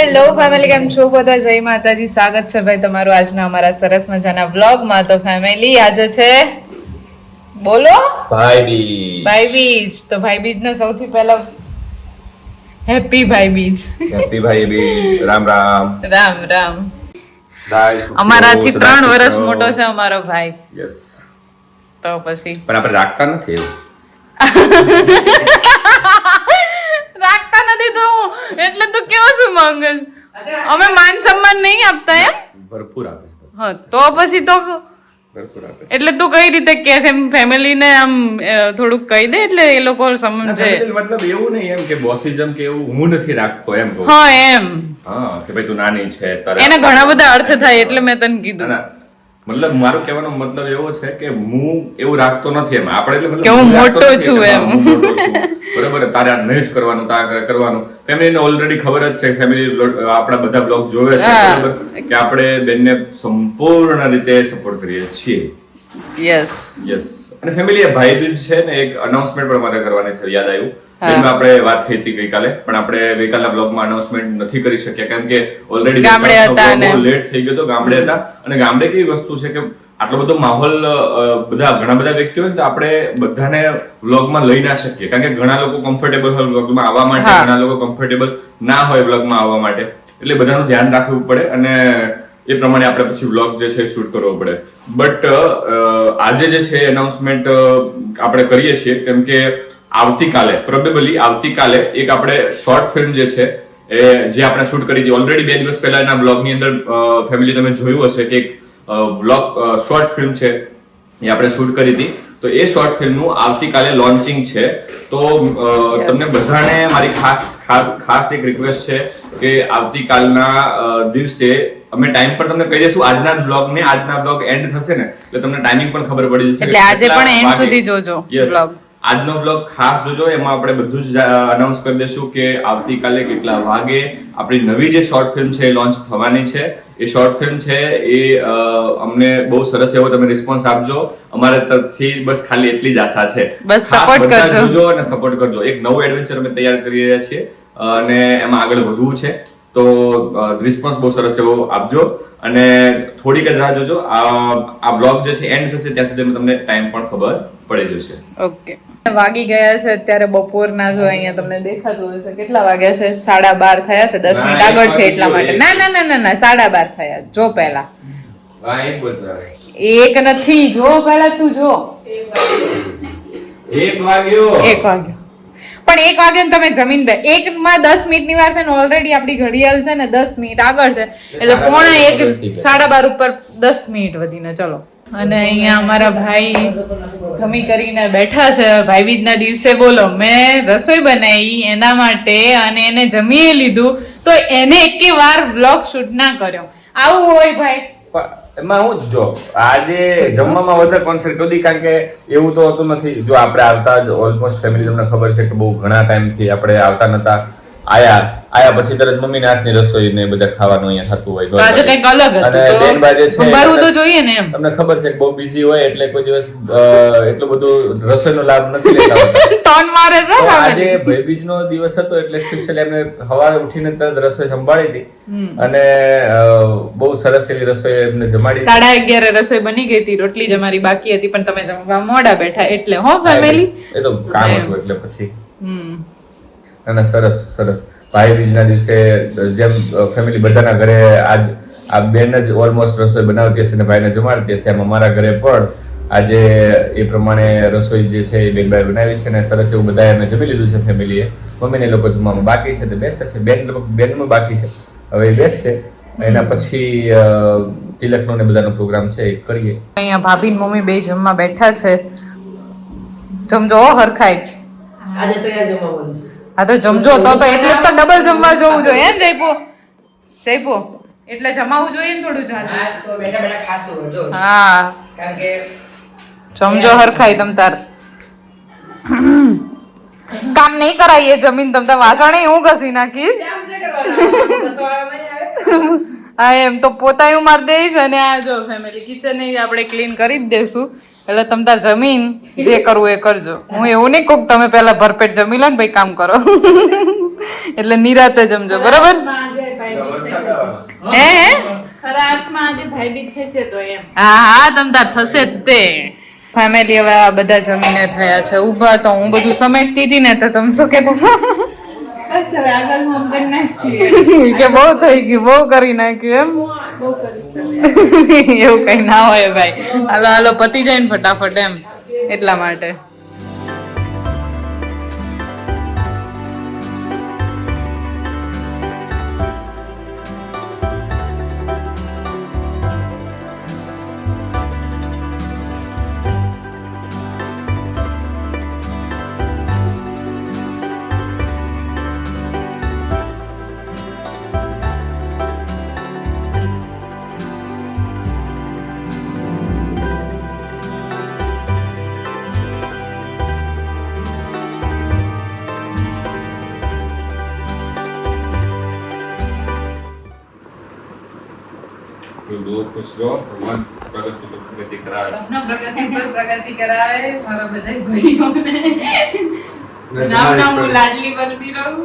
Hello family કેમ છો બધા? જય માતાજી. સ્વાગત છે ભાઈ તમારું આજના અમારા સરસ મજાના વ્લોગમાં તો ફેમિલી આજે છે? બોલો. ભાઈ બીજ. ભાઈ બીજ. તો ભાઈ બીજ ને સૌથી પહેલા હેપી ભાઈ બીજ. હેપી ભાઈ બી રામ રામ. રામ રામ. અમારાથી ત્રણ વર્ષ મોટો છે અમારો ભાઈ. યસ તો પછી? પણ આપણે રાખતા નથી એવું. નથી તો એટલે તું કેવો શું માંગે અમે માન સન્માન નહીં આપતા એમ? ભરપૂર આપે. હા તો પછી તો ભરપૂર આપે એટલે તું કઈ રીતે કે એમ ફેમિલી ને આમ થોડુંક કહી દે એટલે એ લોકો સમજે. મતલબ એવું નહીં એમ કે બોસિઝમ કે એવું હું નથી રાખતો એમ હા એમ. હા કે ભાઈ તું નાની છે એના ઘણા બધા અર્થ થાય એટલે મેં તને કીધું. મતલબ મારો કહેવાનો મતલબ એવો છે કે હું એવું રાખતો નથી એમ. આપણે એટલે મતલબ હું મોટો છું એમ. બરાબર તારે આ નહીં જ કરવાનું તારે કરવાનું. ફેમિલીને ઓલરેડી ખબર જ છે ફેમિલી આપણા બધા બ્લોગ જોવે છે. બરાબર? કે આપણે બેનને સંપૂર્ણ રીતે સપોર્ટ કરીએ છીએ. યસ યસ અને ફેમિલી ભાઈ છે ને એક અનાઉન્સમેન્ટ પણ મારે કરવાની છે યાદ આવ્યું. હા. આપણે વાત થઈ હતી ગઈકાલે પણ આપણે ગઈકાલના બ્લોગમાં અનાઉન્સમેન્ટ નથી કરી શક્યા કેમ કે ઓલરેડી ગામડે હતા લેટ થઈ ગયો તો ગામડે હતા. અને ગામડે કેવી વસ્તુ છે કે આટલો બધો માહોલ બધા ઘણા બધા વ્યક્તિઓ હોય તો આપણે બધાને વ્લોગમાં લઈ ના શકીએ. કારણ કે ઘણા લોકો કમ્ફર્ટેબલ હોય વ્લોગમાં આવવા માટે ઘણા લોકો કમ્ફર્ટેબલ ના હોય વ્લોગમાં આવવા માટે. એટલે બધાનું ધ્યાન રાખવું પડે અને એ પ્રમાણે આપણે પછી વ્લોગ જે છે શૂટ કરવો પડે. બટ આજે જે છે એનાઉન્સમેન્ટ આપણે કરીએ છીએ કેમ કે આવતીકાલે પ્રોબેબલી આવતીકાલે એક આપણે શોર્ટ ફિલ્મ જે છે એ જે આપણે શૂટ કરી હતી. ઓલરેડી બે દિવસ પહેલા એના બ્લોગની અંદર ફેમિલી તમે જોયું હશે કે એક બ્લોગ શોર્ટ ફિલ્મ છે એ આપણે શૂટ કરી હતી. તો એ શોર્ટ ફિલ્મનું આવતીકાલે લોન્ચિંગ છે. તો તમને બધાને મારી ખાસ ખાસ ખાસ એક રિક્વેસ્ટ છે કે આવતીકાલના દિવસે અમે ટાઈમ પર તમને કહી દઈશું આજના જ બ્લોગ ને આજના બ્લોગ એન્ડ થશે ને એટલે તમને ટાઈમિંગ પણ ખબર પડી જશે. એટલે આજે પણ એન્ડ સુધી જોજો Yes. આજનો બ્લોગ ખાસ જોજો એમાં આપણે બધું જ અનાઉન્સ કરી દઈશું કે આવતીકાલે કેટલા વાગે આપણી નવી જે શોર્ટ ફિલ્મ છે એ લોન્ચ થવાની છે. એ શોર્ટ ફિલ્મ છે એ અમને બહુ સરસ એવો તમે રિસ્પોન્સ આપજો. અમારા તરફથી બસ ખાલી એટલી જ આશા છે. બસ સપોર્ટ કરજો. જોજો અને સપોર્ટ કરજો. એક નવું એડવેન્ચર અમે તૈયાર કરી રહ્યા છીએ અને એમાં આગળ વધવું છે. તો રિસ્પોન્સ બહુ સરસ એવો આપજો. અને થોડીક જ રાહ જોજો. આ આ બ્લોગ જે છે એન્ડ થશે ત્યાં સુધી તમને ટાઈમ પણ ખબર પડી જશે. ઓકે વાગી ગયા છે અત્યારે બપોરના જો અહીંયા તમને દેખાતું હશે. કેટલા વાગ્યા છે? સાડા બાર થયા છે. દસ મિનિટ આગળ છે એટલા માટે. ના ના ના ના ના સાડા બાર થયા. જો પહેલા. એક નથી. જો પહેલા તું જો. એક વાગ્યો. એક વાગ્યો. પણ એક વાગે ને તમે જમીન બે એક માં દસ મિનિટની વાર છે ને ઓલરેડી આપણી ઘડિયાળ છે ને દસ મિનિટ આગળ છે. એટલે પોણા એક. સાડા બાર ઉપર દસ મિનિટ વધીને ચલો. અને અહીંયા અમારા ભાઈ જમી કરીને બેઠા છે. ભાઈ બીજના દિવસે બોલો, મેં રસોઈ બનાવી એના માટે અને એને જમીએ લીધું. તો એને એકે વાર વ્લોગ શૂટ ના કર્યો. આવું હોય ભાઈ. એમાં હું જ આજે જમવામાં વધારે કોન્સેપ્ટ કરી કારણ કે એવું તો હોતું નથી. જો આપણે આવતા જ ઓલમોસ્ટ ફેમિલી તમને ખબર છે કે બહુ ઘણા ટાઈમથી આપણે આવતા નતા. આયા આયા પછી તરત મમ્મીના હાથની રસોઈ ને બધા ખાવાનું અહીંયા થતું હોય આજે કંઈક અલગ અને હતું બેનબા જે છે ભરવું તો જોઈએ ને એમ. તમને ખબર છે કે બહુ બિઝી હોય એટલે કોઈ દિવસ એટલું બધું રસોઈનો લાભ નથી લેતા ટોન મારે છે. આજે ભાઈબીજનો દિવસ હતો એટલે સ્પેશિયલ એમને સવારે ઉઠીને તરત રસોઈ સંભાળી હતી. અને બહુ સરસ એવી રસોઈ એમને જમાડી સાડા અગિયારે રસોઈ બની ગઈ હતી રોટલી જ અમારી બાકી હતી પણ તમે જમવા મોડા બેઠા એટલે હો ફેમિલી? એ તો કામ હતું એટલે પછી. હમ. અને સરસ સરસ. ભાઈ બીજના દિવસે જેમ ફેમિલી બધાના ઘરે આજ આ બેન જ ઓલમોસ્ટ રસોઈ બનાવતી હશે ને ભાઈને જમાડતી હશે. એમ અમારા ઘરે પણ આજે એ પ્રમાણે રસોઈ જે છે એ બેનભાઈ બનાવી છે ને સરસ એવું બધા અમે જમી લીધું છે ફેમિલીએ. મમ્મીને લોકો જમવામાં બાકી છે તો બેસે છે. બેન બેનમાં બેનનું બાકી છે. હવે એ બેસશે. એના પછી તિલકનો ને બધાનો પ્રોગ્રામ છે એ કરીએ. અહીંયા ભાભી મમ્મી બે જમવા બેઠા છે. જમજો હરખાઈ. આજે તૈયાર જમવા છે હા તો જમજો તો તો એટલે તો ડબલ જમવા જવું જોઈએ. એમ જયપો. જયપો એટલે જમાવું જોઈએ ને થોડું જાજુ તો બેઠા બેઠા ખાશું જો. હા. કારણ કે જમજો હરખાઈ તમ તાર. કામ નહીં કરાઈએ જમીન તમ તાર. વાસણ હું ઘસી નાખીશ. હા એમ તો પોતાયું મારી દઈશ અને આ જો ફેમિલી કિચન આપણે ક્લીન કરી જ દેશું. એટલે તમ તાર જમીન જે કરવું એ કરજો. હું એવું નહીં કહું તમે પહેલા ભરપેટ જમી લો ને ભાઈ કામ કરો. એટલે નિરાતે જમજો બરાબર? હે હે? હા હા તમ તાર થશે જ તે. ફેમિલી હવે આ બધા જમીને થયા છે. ઊભા તો હું બધું સમેટતી હતી ને તો તમે શું કહેતા હતા? બસ હવે કે બહુ થઈ ગયું બહુ કરી નાખ્યું એમ? એવું કઈ ના હોય ભાઈ. હાલો હાલો પતી જાય ને ફટાફટ એમ એટલા માટે. બહુ ખુશ રહો ભગવાન પ્રગતિ પર પ્રગતિ કરાવે સપના પ્રગતિ પર પ્રગતિ કરાવે મારા બધા ભાઈઓને. નામ નામ લાડલી બનતી રહું.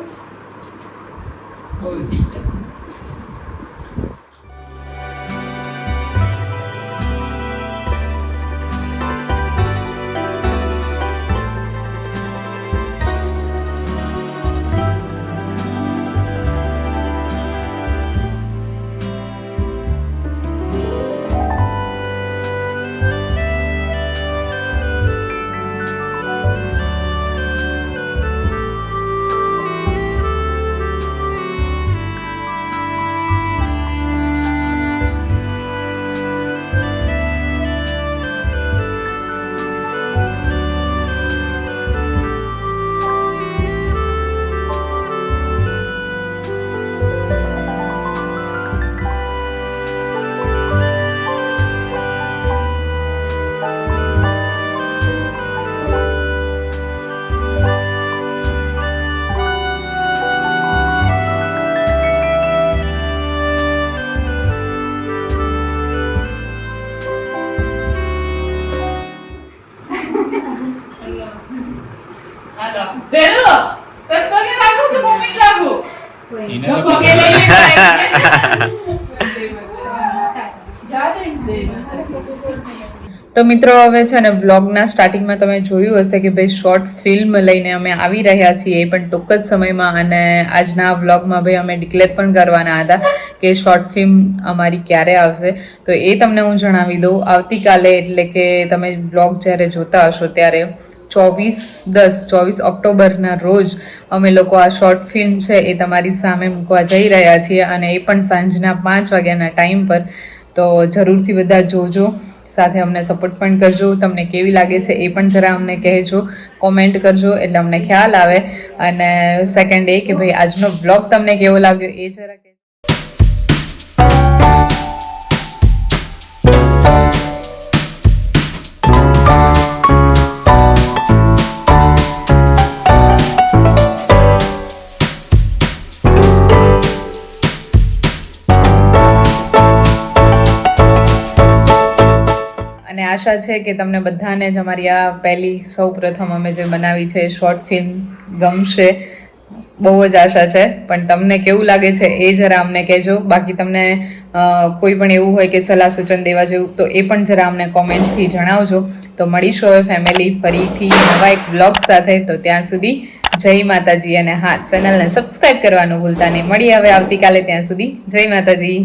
હાલો. ભેરુ તને પગે લાગુ કે મમ્મી લાગુ હું પગે લઈ લઈ તો મિત્રો હવે છે ને વ્લોગના સ્ટાર્ટિંગમાં તમે જોયું હશે કે ભાઈ શોર્ટ ફિલ્મ લઈને અમે આવી રહ્યા છીએ એ પણ ટૂંક જ સમયમાં અને આજના વ્લોગમાં ભાઈ અમે ડિક્લેર પણ કરવાના હતા કે શોર્ટ ફિલ્મ અમારી ક્યારે આવશે. તો એ તમને હું જણાવી દઉં. આવતીકાલે એટલે કે તમે વ્લોગ જ્યારે જોતા હશો ત્યારે ચોવીસ દસ ચોવીસ ઓક્ટોબરના રોજ અમે લોકો આ શોર્ટ ફિલ્મ છે એ તમારી સામે મૂકવા જઈ રહ્યા છીએ અને એ પણ સાંજના પાંચ વાગ્યાના ટાઈમ પર. તો જરૂરથી બધા જોજો, સાથે અમને સપોર્ટ પણ કરજો, તમને કેવી લાગે છે એ પણ જરા અમને કહેજો, કોમેન્ટ કરજો, એટલે અમને ખ્યાલ આવે. અને સેકન્ડ એ કે ભાઈ, આજનો બ્લોગ તમને કેવો લાગ્યો એ જરા અને આશા છે કે તમને બધાને જ અમારી આ પહેલી સૌ પ્રથમ અમે જે બનાવી છે શોર્ટ ફિલ્મ ગમશે. બહુ જ આશા છે, પણ તમને કેવું લાગે છે એ જરા અમને કહેજો. બાકી તમને કોઈ પણ એવું હોય કે સલાહ સૂચન દેવા જેવું, તો એ પણ જરા અમને કોમેન્ટથી જણાવજો. તો મળીશું હવે ફેમિલી ફરીથી નવા એક બ્લોગ સાથે. તો ત્યાં સુધી જય માતાજી અને હા ચેનલને સબસ્ક્રાઈબ કરવાનું ભૂલતા નહીં. મળી હવે આવતીકાલે ત્યાં સુધી. જય માતાજી.